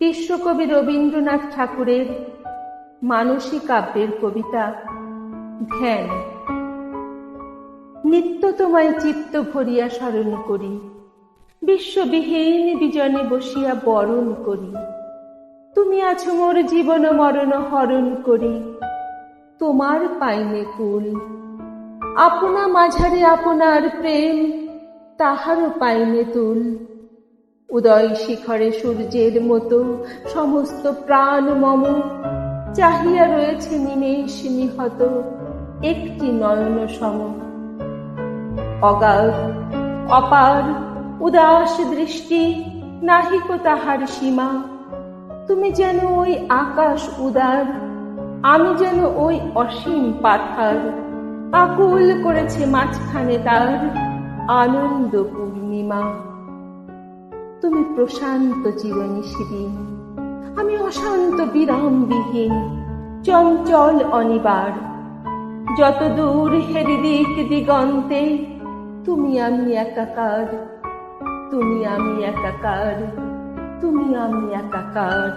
বিশ্বকবি রবীন্দ্রনাথ ঠাকুরের মানসী কাব্যের কবিতা, ধ্যান। নিত্য তোমায় চিত্ত ভরিয়া স্মরণ করি, বিশ্ববিহীন বিজনে বসিয়া বরণ করি। তুমি আছো মোর জীবন মরণ হরণ করি, তোমার পাইনে কুল। আপনা মাঝারে আপনার প্রেম, তাহারও পাইনে তুল। উদয় শিখরে সূর্যের মতো সমস্ত প্রাণ মম। চাহিয়া রয়েছে নিমেষ নিহত একটি নয়ন সম। অগাধ, অপার, উদাস দৃষ্টি নাহিক তাহার সীমা। তুমি যেন ওই আকাশ উদার, আমি যেন ওই অসীম পাথার। আকুল করেছে মাঝখানে তার আনন্দ পূর্ণিমা। তুমি প্রশান্ত জীবনী শিরিন আমি অশান্ত বিরামবিহীন, চঞ্চল অনিবার। যত দূর হেরিদিক দিগন্তে, তুমি আমি একাকার, তুমি আমি একাকার, তুমি আমি একাকার।